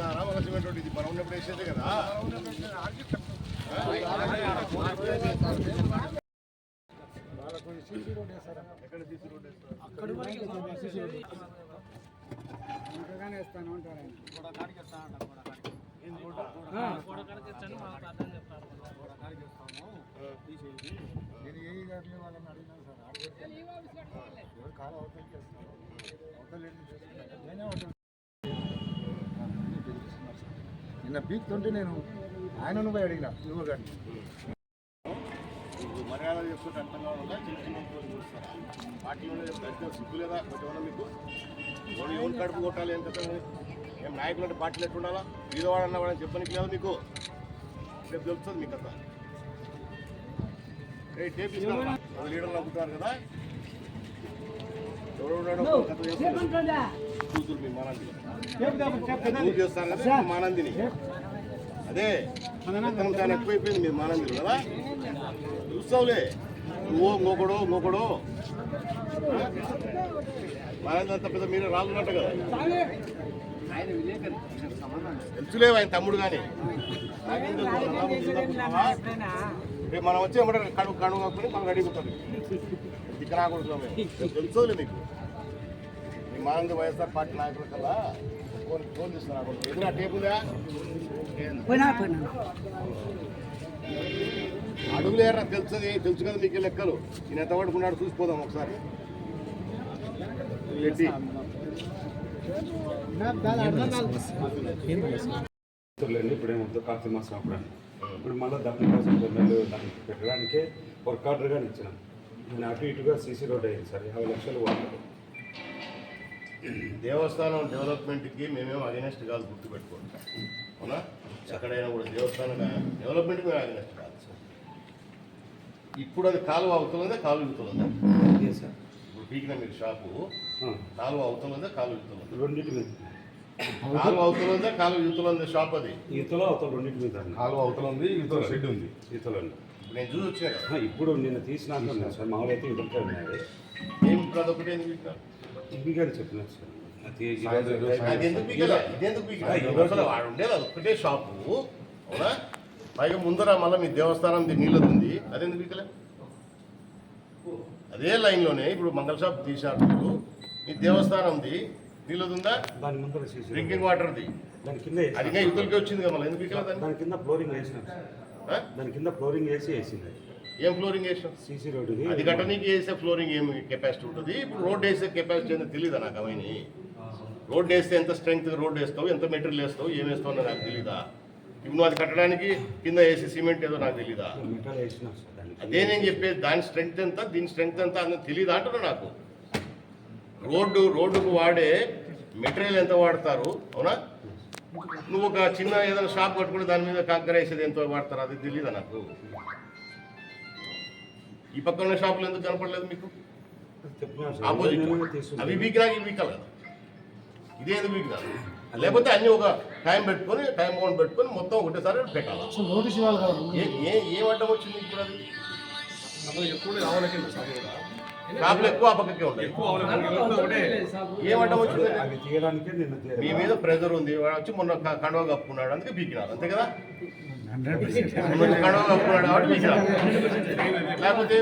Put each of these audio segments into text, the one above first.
వేస్తారా వలసినటువంటి ఇది. మనం ఉన్నప్పుడు వేసేదే కదా. ఎక్కడ నేను ఏ గారిని వాళ్ళని అడిగినాను సార్ కాలు అవతలకి వేస్తున్నారు నేనే నిన్న పీక్తుంటే నేను ఆయనను పోయి అడిగిన గారిని మీకు మర్యాద చేసుకుంటే అర్థం కావాలా చిన్న చూస్తారా? సిగ్గు లేదా? మీకు ఎవరు ఎవరు కడుపు కొట్టాలి ఏం కదా ఏం నాయకులు అంటే పార్టీలు ఎట్లా ఉండాలా? బీదవాడు అన్నవాడని చెప్పనికి లేదు మీకు? రేపు తెలుస్తుంది మీకు అంతా ఏ టేప్ లీడర్లు కదా? ఎవరు. కూతురు మీ మానందిని. నువ్వు చేస్తాను మానందిని అదే విత్తనం చాలా ఎక్కువైపోయింది మీ మానందిని కదా? చూస్తావులే. నువ్వు ఇంకొకడు ఇంకొకడు. మానంది అంత పెద్ద మీరు రాళ్ళున్నట్టు కదా? తెలుసులేవు ఆయన తమ్ముడు కానీ? రేపు మనం వచ్చే కడుగు కడుగు కాకపోతే మనకు అడిగిపోతుంది ఇక్కడ రాకూడదు మేము తెలుసుకోలే మీకు మీ మానంది వైఎస్ఆర్ పార్టీ నాయకుల కల్లా ఫోన్ ఫోన్ తీసుకురా ఎదురా టేబుల్గా అడుగులేరా తెలుస్తుంది తెలుసు కదా మీకు లెక్కలు. నేను ఎంత పడుకున్నాడు చూసిపోదాం ఒకసారి. పెట్టి లేండి ఇప్పుడు ఏమవుతుందో కార్తీక మాసం అప్పుడు. ఇప్పుడు మళ్ళీ దాని కోసం నెలలు దానికి పెట్టడానికే వర్క్ ఆర్డర్ కానీ ఇచ్చినాం. నేను అటు ఇటుగా సీసీ రోడ్ అయింది సార్ యాభై లక్షలు వాడాలి దేవస్థానం డెవలప్మెంట్కి మేమేం అగెనెస్ట్ కాదు గుర్తుపెట్టుకోండి. అవునా? ఎక్కడైనా కూడా దేవస్థానం డెవలప్మెంట్ మేము అగెనెస్ట్ కాదు ఇప్పుడు అది కాలువ అవుతుందా కాలువ ఇగుతుందా ఇప్పుడు పీకిన మీరు షాపు కాలువ అవుతుందా కాలువ ఇగుతుందా రెండింటి మీద. కాలువ అవుతుందా కాలువ ఇగుతుందా షాప్ అది. ఈతలో అవతల రెండింటి మీద. కాలువ అవతల ఉంది ఇవతల షెడ్ ఉంది. ఈతలో ఉంది. నేను చూసి వచ్చాను కదా. ఇప్పుడు నిన్న తీసినాక ఉన్నాయి సార్ మామూలు అయితే ఉన్నాయి. ఏం ఇప్పుడు అదొకటి కానీ చెప్పినారు సార్. అది పీకలే ఇదెందుకు పీకలే వాడు ఉండేది అది ఒక్కటే షాపు అవునా? పైగా ముందర మళ్ళీ మీ దేవస్థానం నీళ్ళది ఉంది. అదెందుకు పీకలే? అదే లైన్లోనే ఇప్పుడు మంగళ షాప్ తీశారు. మీ దేవస్థానంది నీళ్ళది ఉందా? దాని ముందర రోడ్. డ్రింకింగ్ వాటర్ది. దాని కింద అది ఇంకా. యువతలకి వచ్చింది కదా మళ్ళీ. ఎందుకు పీకలే దాన్ని? దాని కింద ఫ్లోరింగ్ వేసినాం? దాని కింద ఫ్లోరింగ్ వేసి వేసింది. ఏం ఫ్లోరింగ్ వేసాం సీసీ రోడ్డుది. అది కట్టనీకి వేసే ఫ్లోరింగ్ ఏం కెపాసిటీ ఉంటుంది? ఇప్పుడు రోడ్ వేసే కెపాసిటీ ఏందో తెలియదా నాకు అవన్నీ? రోడ్ వేస్తే ఎంత స్ట్రెంగ్త్ రోడ్ వేస్తావు? ఎంత మెటీరియల్ వేస్తావు? ఏం వేస్తావు అని నాకు తెలీదా? ఇప్పుడు నువ్వు అది కట్టడానికి కింద వేసి సిమెంట్ ఏదో నాకు తెలీదా? అదే నేను చెప్పేది? దాని స్ట్రెంగ్త్ ఎంత? దీని స్ట్రెంగ్త్ ఎంత? అని తెలియదు అంటున్నా నాకు. రోడ్డు రోడ్డుకు వాడే మెటీరియల్ ఎంత వాడతారు? అవునా? నువ్వు ఒక చిన్న ఏదైనా షాప్ కట్టుకుని దాని మీద కాంకర వేసేది ఎంత వాడతారు? అది తెలియదా నాకు? ఈ పక్క ఉన్న షాపులు ఎందుకు కనపడలేదు మీకు? ఆపోజిట్ అవి. వీకినా ఇవి వీకలు కదా. ఇదే ఎందుకు వీకినా లేకపోతే అన్ని ఒక టైం పెట్టుకొని టైం బౌండ్ పెట్టుకొని మొత్తం ఒకటేసారి పెట్టాలి? ఏ ఏ ఏం అడ్డం వచ్చింది ఇప్పుడు అది? షాపులు ఎక్కువ ఆ పక్కకే ఉంటాయి. ఏం అడ్డం వచ్చింది మీ మీద ప్రెజర్ ఉంది. వాడు వచ్చి మొన్న కండువా కప్పుకున్నాడు. అందుకే పీకినారు. అంతే కదా? లేకపోతే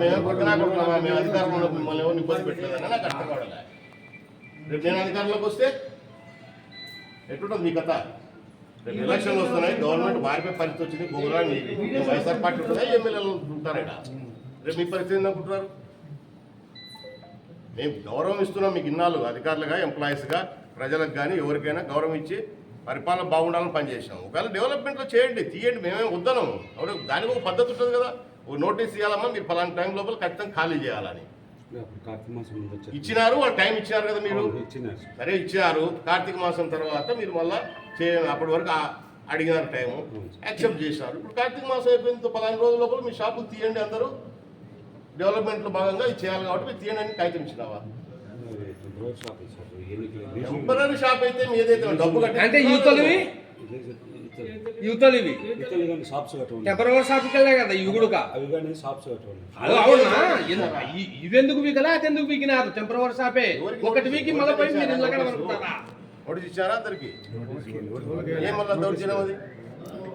మేము కొట్టినా కొట్టినామా మేము అధికారంలో మిమ్మల్ని ఎవరిని ఇబ్బంది పెట్టలేదని నాకు అర్థం కావడం రేపు నేను అధికారంలోకి వస్తే ఎట్లుంటుంది మీ కథ? రేపు ఎలక్షన్లు వస్తున్నాయి గవర్నమెంట్ వారిపై పరిస్థితి వచ్చింది బొమ్మలా వైఎస్ఆర్ పార్టీ ఉంటుందా ఎమ్మెల్యేలు ఉంటారు ఇక్కడ? రేపు మీ పరిస్థితి ఏందనుకుంటున్నారు మేము గౌరవం ఇస్తున్నాం మీకు ఇన్నాళ్ళు అధికారులుగా ఎంప్లాయీస్గా ప్రజలకు కానీ ఎవరికైనా గౌరవం ఇచ్చి పరిపాలన బాగుండాలని పనిచేసాం ఒకవేళ డెవలప్మెంట్లో చేయండి తీయండి మేమేం వద్దనం. అవును దానికి ఒక పద్ధతి ఉంటుంది కదా. ఒక నోటీస్ ఇవ్వాలమ్మా మీరు పలానా టైం లోపల ఖచ్చితంగా ఖాళీ చేయాలని. అప్పుడు. ఇచ్చినారు వాళ్ళు టైం ఇచ్చినారు కదా మీరు? సార్. ఇచ్చినారు. కార్తీక మాసం తర్వాత మీరు మళ్ళా చే అప్పటి వరకు అడిగినారు టైము యాక్సెప్ట్ చేసినారు ఇప్పుడు కార్తీక మాసం అయిపోయిన పలానా రోజుల లోపల మీ షాపులు తీయండి అందరూ. డెవలప్మెంట్లో భాగంగా ఇది చేయాలి కాబట్టి మీరు తీయండి అని కాగితం ఇచ్చినావా? టెంపరీ షాప్ టెంపరీ అయితే మీ ఏదైతే డబ్బు కట్టి అంటే ఇతరులు కానీ షాప్స్ షాప్కి కదా ఇవి కూడా అవి కానీ షాప్స్ కట్ట ఉన్నాయి అది అవునా? ఇవెందుకు వీకలా? అదెందుకు వీకినారు టెంపరవర్ షాపే. ఒకటి వీకి మళ్ళీ పోయి మీరు ఇళ్ళ కడ వరుకుతారా నోటీస్ ఇచ్చారా అందరికి? ఏం మళ్ళీ దౌర్జన్యం అది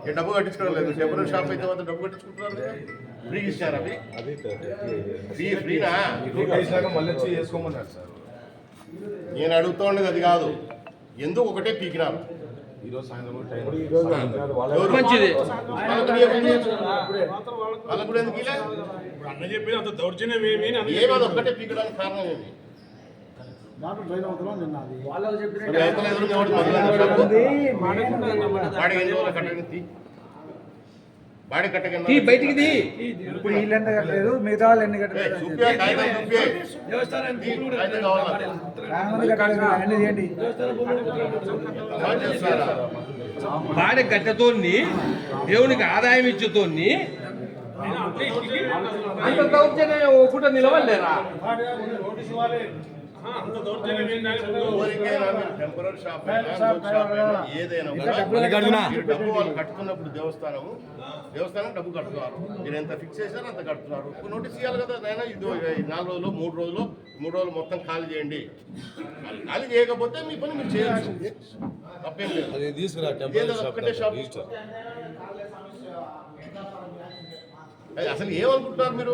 ఏ డబ్బు కట్టించుకోవడం లేదు. టెంపరీ షాప్ అయితే మాత్రం డబ్బు కట్టించుకుంటున్నారు కదా. ఫ్రీ ఇచ్చారా అవి అది ఫ్రీ ఫ్రీనా? మళ్ళీ వచ్చి చేసుకోమన్నారు సార్. నేను అడుగుతా ఉండేది అది కాదు. ఎందుకు ఒకటే పీకినారు? ఈరోజు సాయంత్రం? మంచిది. వాళ్ళకు? వాళ్ళకు ఎందుకు అన్న చెప్పి అంత దౌర్జన్యం ఏమి అని ఏమి అది ఒక్కటే పీకడానికి కారణం ఏమి? ట్రైన్ అవుతున్నాం నిన్న అది మరి అవతల ఎదురుగా ఎవరు మొదలైన షాపు? బాడీ ఎన్ని బయటికి ఇప్పుడు వీళ్ళు ఎంత కట్టలేదు మిగతా వాళ్ళు ఎన్ని కట్టలేదు అన్ని? బాడె గట్టెతోని దేవునికి ఆదాయం ఇచ్చుతోని అంత దౌర్జన్యం ఓ పూట నిలవలేరా? టెంపరరీ షాప్ ఏదైనా డబ్బు వాళ్ళు కట్టుకున్నప్పుడు దేవస్థానము దేవస్థానం డబ్బు కట్టుకున్నారు మీరు ఎంత ఫిక్స్ చేశారో అంత కడుతున్నారు నోటీస్ ఇవ్వాలి కదా నాయన ఇది నాలుగు రోజులు మూడు రోజులు మూడు రోజులు మొత్తం ఖాళీ చేయండి. ఖాళీ చేయకపోతే మీ పని మీరు చేయొచ్చు తప్పేం లేదు. ఒక్కటే షాప్ అసలు ఏమనుకుంటున్నారు మీరు?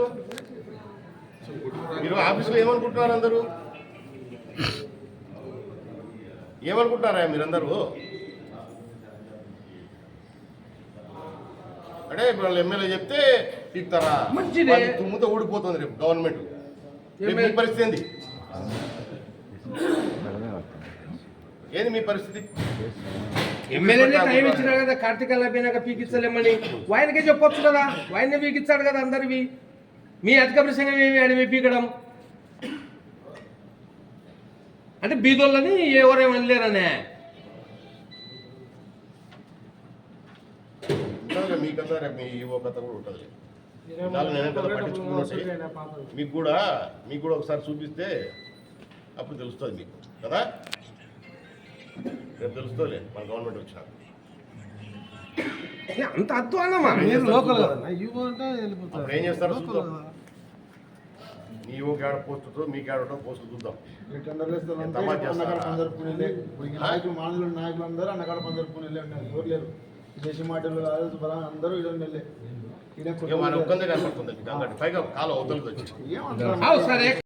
మీరు ఆఫీసులో ఏమనుకుంటున్నారు అందరూ? ఏమనుకుంటున్నారా మీరందరూ? అంటే ఇప్పుడు వాళ్ళు ఎమ్మెల్యే చెప్తే పీక్తారా మంచిదే. తుమ్ముతో ఊడిపోతుంది రేపు గవర్నమెంట్ మీ పరిస్థితి ఏంది? ఏంది మీ పరిస్థితి? ఎమ్మెల్యేనే టైం ఇచ్చినా కదా కార్తీకల్ అయిపోయినాక పీకిస్తలేమని. ఆయనకే చెప్పొచ్చు కదా ఆయనే పీకిస్తాడు కదా అందరివి. మీ అధిక ప్రసంగం ఏమి పీకడం? అంటే బీదోళ్ళని లేరనే ఉంటుంది మీ కథ మీ ఈవో కథ కూడా ఉంటుంది. నేనే పట్టించుకున్నట్టు మీకు కూడా మీకు కూడా ఒకసారి చూపిస్తే అప్పుడు తెలుస్తుంది మీకు. కదా? రేపు తెలుస్తుంది మన గవర్నమెంట్ వచ్చినాక. ఏ, అంత అధ్వానమా? మీరు లోకల్ అప్పుడు ఏం చేస్తారో మీ ఓ ఆడ పోస్టుతో మీకు ఆడటం పోస్టు చూద్దాం నాయకులు మానవులు నాయకులు అందరూ అన్నకాడ పందరు పూనీలే ఉన్నారు ఎవరు లేరు. దేశ మాటలు ఆలోచన బలం అందరూ అంగడి పైగా కాలు అవతలకి